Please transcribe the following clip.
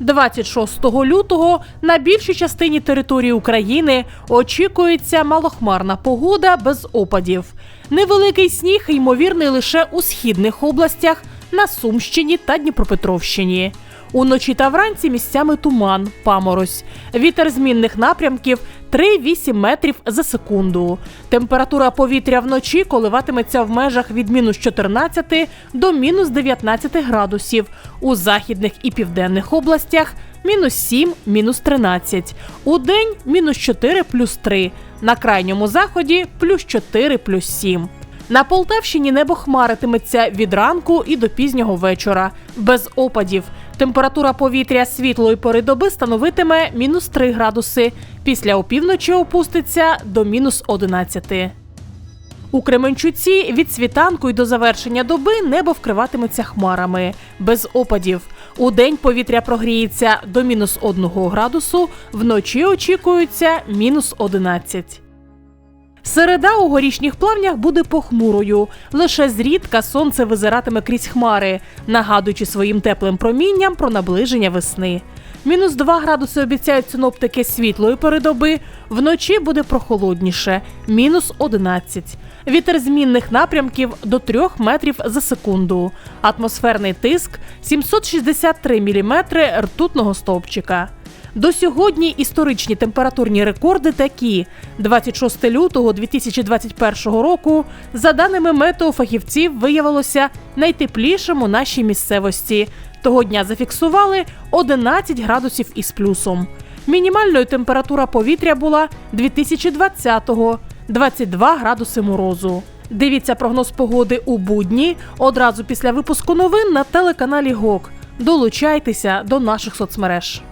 26 лютого на більшій частині території України очікується малохмарна погода без опадів. Невеликий сніг ймовірний лише у східних областях на Сумщині та Дніпропетровщині. Уночі та вранці місцями туман, паморозь. Вітер змінних напрямків 3-8 метрів за секунду. Температура повітря вночі коливатиметься в межах від мінус 14 до мінус 19 градусів. У західних і південних областях мінус 7, мінус 13. У день мінус 4 плюс 3. На крайньому заході плюс 4 плюс 7. На Полтавщині небо хмаритиметься від ранку і до пізнього вечора, без опадів. Температура повітря світлої пори доби становитиме мінус 3 градуси. Після опівночі опуститься до мінус 11. У Кременчуці від світанку й до завершення доби небо вкриватиметься хмарами, без опадів. У день повітря прогріється до мінус 1 градусу, вночі очікується мінус 11. Середа у горішніх плавнях буде похмурою. Лише зрідка сонце визиратиме крізь хмари, нагадуючи своїм теплим промінням про наближення весни. Мінус 2 градуси обіцяють синоптики світлої передоби. Вночі буде прохолодніше мінус 11. Вітер змінних напрямків до 3 метрів за секунду. Атмосферний тиск 763 міліметри ртутного стовпчика. До сьогодні історичні температурні рекорди такі: 26 лютого 2021 року, за даними метеофахівців, виявилося найтеплішим у нашій місцевості. Того дня зафіксували 11 градусів із плюсом. Мінімальною температура повітря була 2020-го – 22 градуси морозу. Дивіться прогноз погоди у будні одразу після випуску новин на телеканалі ГОК. Долучайтеся до наших соцмереж.